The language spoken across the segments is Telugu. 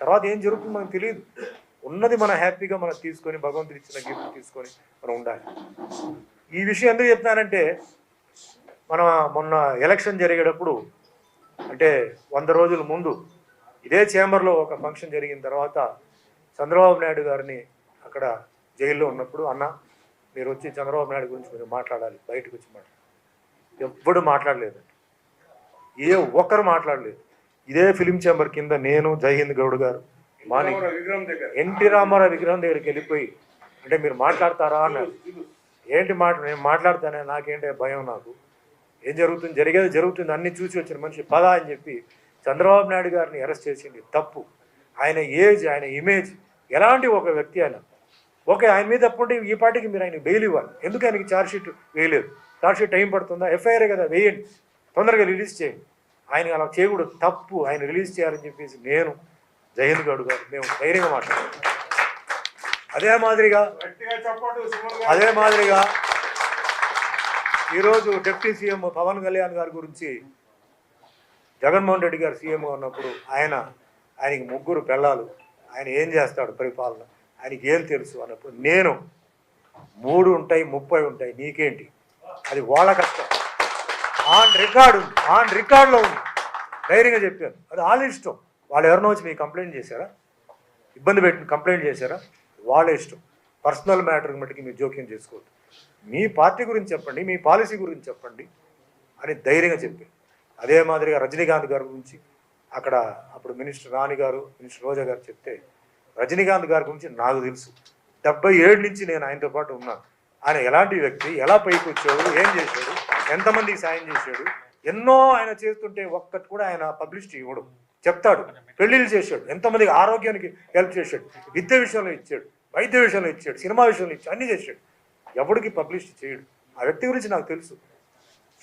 తర్వాత ఏం జరుగుతుందో మనకు తెలియదు. ఉన్నది మనం హ్యాపీగా మనం తీసుకొని భగవంతుడు ఇచ్చిన గిఫ్ట్ తీసుకొని మనం ఉండాలి. ఈ విషయం ఎందుకు చెప్తానంటే మన మొన్న ఎలక్షన్ జరిగేటప్పుడు అంటే వంద రోజుల ముందు ఇదే చేంబర్లో ఒక ఫంక్షన్ జరిగిన తర్వాత చంద్రబాబు నాయుడు గారిని అక్కడ జైల్లో ఉన్నప్పుడు అన్న మీరు వచ్చి చంద్రబాబు నాయుడు గురించి మీరు మాట్లాడాలి బయటకు వచ్చి మాట్లాడాలి. ఎవ్వడు మాట్లాడలేదండి. ఏ ఒక్కరు మాట్లాడలేదు. ఇదే ఫిలిం చేంబర్ కింద నేను జైహింద్ గౌడ్ గారు మాని ఎన్టీ రామారావు విగ్రహం దగ్గరికి వెళ్ళిపోయి అంటే మీరు మాట్లాడతారా అన్నారు. ఏంటి మాట నేను మాట్లాడతానే నాకేంటి భయం నాకు. ఏం జరుగుతుంది? జరిగేది జరుగుతుంది అన్ని చూసి వచ్చిన మనిషి పద అని చెప్పి చంద్రబాబు నాయుడు గారిని అరెస్ట్ చేసింది. తప్పు. ఆయన ఏజ్ ఆయన ఇమేజ్ ఎలాంటి ఒక వ్యక్తి ఆయన ఓకే ఆయన మీద తప్పుంటే ఈ పార్టీకి మీరు ఆయన బెయిల్ ఇవ్వాలి. ఎందుకు ఆయనకి ఛార్జ్ షీట్ వేయలేదు? ఛార్జ్ షీట్ టైం పడుతుందా? ఎఫ్ఐఆర్ కదా వేయండి. తొందరగా రిలీజ్ చేయండి. ఆయన అలా చేయకూడదు. తప్పు. ఆయన రిలీజ్ చేయాలని చెప్పేసి నేను జయంత్ గౌడ్ గారు మేము ధైర్యంగా మాట్లాడాం. అదే మాదిరిగా అదే మాదిరిగా ఈరోజు డిప్యూటీ సీఎం పవన్ కళ్యాణ్ గారి గురించి జగన్మోహన్ రెడ్డి గారు సీఎంగా ఉన్నప్పుడు ఆయన ఆయనకి ముగ్గురు పిల్లలు. ఆయన ఏం చేస్తాడు పరిపాలన? ఆయనకి ఏం తెలుసు అన్నప్పుడు నేను మూడు ఉంటాయి ముప్పై ఉంటాయి. నీకేంటి? అది వాళ్ళ కష్టం. ఆన్ రికార్డు ఆన్ రికార్డులో ఉంది. ధైర్యంగా చెప్పారు. అది వాళ్ళ ఇష్టం. వాళ్ళు ఎవరినో వచ్చి మీకు కంప్లైంట్ చేశారా? ఇబ్బంది పెట్టి కంప్లైంట్ చేశారా? వాళ్ళ ఇష్టం. పర్సనల్ మ్యాటర్ మట్టుకి మీరు జోక్యం చేసుకోవద్దు. మీ పార్టీ గురించి చెప్పండి మీ పాలసీ గురించి చెప్పండి అని ధైర్యంగా చెప్పారు. అదే మాదిరిగా రజనీకాంత్ గారి గురించి అక్కడ అప్పుడు మినిస్టర్ రాణి గారు మినిస్టర్ రోజా గారు చెప్తే రజనీకాంత్ గారి గురించి నాకు తెలుసు. డెబ్బై ఏడు నుంచి నేను ఆయనతో పాటు ఉన్నాను. ఆయన ఎలాంటి వ్యక్తి ఎలా పైకి వచ్చాడు ఏం చేశాడు ఎంతమందికి సాయం చేశాడు? ఎన్నో ఆయన చేస్తుంటే ఒక్కటి కూడా ఆయన పబ్లిసిటీ ఇవ్వడు. చెప్తాడు. పెళ్ళిళ్ళు చేశాడు. ఎంతమందికి ఆరోగ్యానికి హెల్ప్ చేశాడు. విద్య విషయంలో ఇచ్చాడు. వైద్య విషయంలో ఇచ్చాడు. సినిమా విషయంలో ఇచ్చాడు. అన్ని చేశాడు. ఎవడికి పబ్లిసిటీ చేయడు. ఆ వ్యక్తి గురించి నాకు తెలుసు.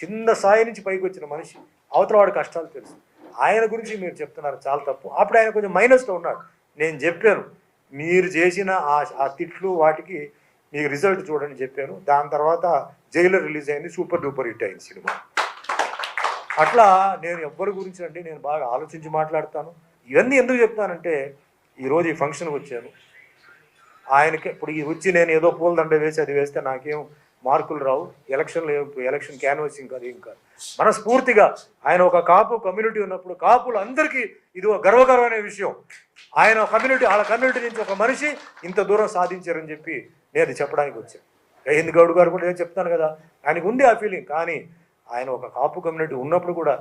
చిన్న స్థాయి నుంచి పైకి వచ్చిన మనిషి. అవతల వాడి కష్టాలు తెలుసు. ఆయన గురించి మీరు చెప్తున్నారు చాలా తప్పు. అప్పుడు ఆయన కొంచెం మైనస్లో ఉన్నాడు. నేను చెప్పాను. మీరు చేసిన ఆ ఆ తిట్లు వాటికి మీకు రిజల్ట్ చూడండి చెప్పాను. దాని తర్వాత జైలు రిలీజ్ అయింది సూపర్ డూపర్ హిట్ అయింది సినిమా. అట్లా నేను ఎవ్వరి గురించి అండి నేను బాగా ఆలోచించి మాట్లాడతాను. ఇవన్నీ ఎందుకు చెప్తానంటే ఈరోజు ఈ ఫంక్షన్కి వచ్చాను. ఆయనకి ఇప్పుడు ఈ వచ్చి నేను ఏదో పూలదండ వేసి అది వేస్తే నాకేం మార్కులు రావు. ఎలక్షన్లు ఎలక్షన్ క్యాన్వసింగ్ కాదు ఏం కాదు. మనస్ఫూర్తిగా ఆయన ఒక కాపు కమ్యూనిటీ ఉన్నప్పుడు కాపులు అందరికీ ఇది ఒక గర్వకరమైన విషయం. ఆయన కమ్యూనిటీ వాళ్ళ కమ్యూనిటీ నుంచి ఒక మనిషి ఇంత దూరం సాధించారని చెప్పి నేను అది చెప్పడానికి వచ్చాను. జయంత్ గౌడ్ గారు కూడా నేను చెప్తాను కదా ఆయనకు ఉంది ఆ ఫీలింగ్ కానీ ఆయన ఒక కాపు కమ్యూనిటీ ఉన్నప్పుడు కూడా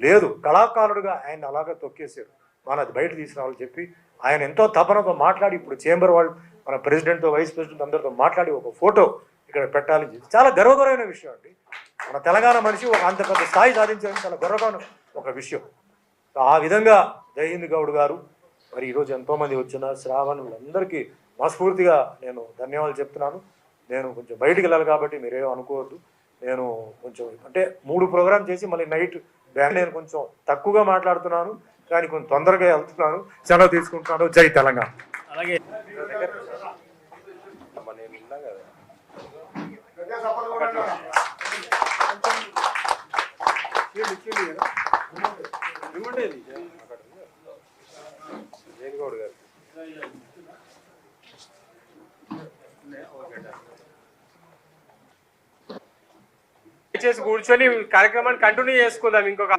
లేదు. కళాకారుడుగా ఆయన అలాగా తొక్కేశారు. మన అది బయట తీసుకురావాలని చెప్పి ఆయన ఎంతో తపనతో మాట్లాడి ఇప్పుడు చేంబర్ వాళ్ళు మన ప్రెసిడెంట్తో వైస్ ప్రెసిడెంట్ అందరితో మాట్లాడి ఒక ఫోటో ఇక్కడ పెట్టాలని చెప్పి చాలా గర్వకరమైన విషయం అండి. మన తెలంగాణ మనిషి ఒక అంత పెద్ద స్థాయి సాధించడం చాలా గర్వకరమైన ఒక విషయం. ఆ విధంగా జయహింద్ గౌడ్ గారు మరి ఈరోజు ఎంతోమంది వచ్చిన శ్రావణులందరికీ మనస్ఫూర్తిగా నేను ధన్యవాదాలు చెప్తున్నాను. నేను కొంచెం బయటికి వెళ్ళాలి కాబట్టి మీరేం అనుకోవద్దు. నేను కొంచెం అంటే మూడు ప్రోగ్రామ్ చేసి మళ్ళీ నైట్ బ్యాండ్ నేను కొంచెం తక్కువగా మాట్లాడుతున్నాను. కానీ కొంచెం తొందరగా వెళ్తున్నాను. సెలవు తీసుకుంటున్నాను. జై తెలంగాణ. అలాగే. గట్టిగా కూర్చొని కార్యక్రమాన్ని కంటిన్యూ చేసుకుందాం ఇంకొక